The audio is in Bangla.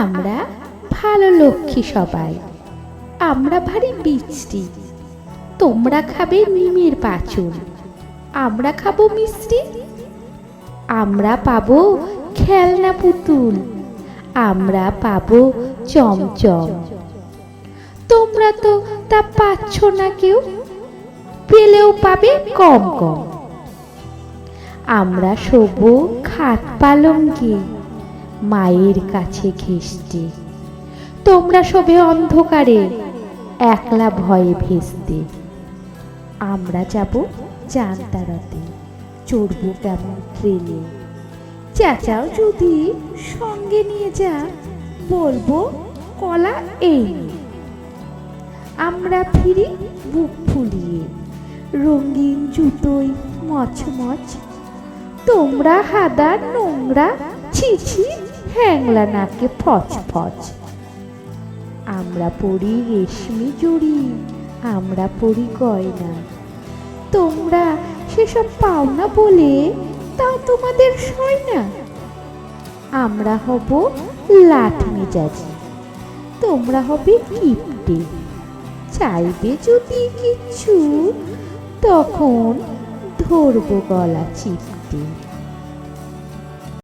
আমরা ভালো লক্ষ্মী সবাই। আমরা ভারী বিচ্ছি তোমরা খাবে নিমের পাচুর আমরা খাব মিষ্টি। আমরা পাবো খেলনা পুতুল। আমরা পাবো চমচম। তোমরা তো তা পাচ্ছ না কেউ। পেলেও পাবে কম কম। আমরা শোবো খাট পালঙ্কে। মায়ের কাছে ঘেসতে তোমরা সবে অন্ধকারে একলা ভয়ে ভেস্তে। আমরা যাব জানতারাতে। চড়বো কেমন ট্রেনে। চেঁচাও যদি সঙ্গে নিয়ে যা, বলব কলা এই। আমরা ফিরি বুক ফুলিয়ে, রঙিন জুতোই মচমচ। তোমরা হাদা নোংরা ছিছি হ্যাংলা নাকে ফচ ফচ আমরা পড়ি রেশমি জুড়ি, আমরা পড়ি গয়না। তোমরা সেসব পাও না বলে তাও তোমাদের সয় না। আমরা হব লাঠ মেজাজি, তোমরা হবে কিপটে। চাইবে যদি কিছু তখন ধরবো গলা চিপটে।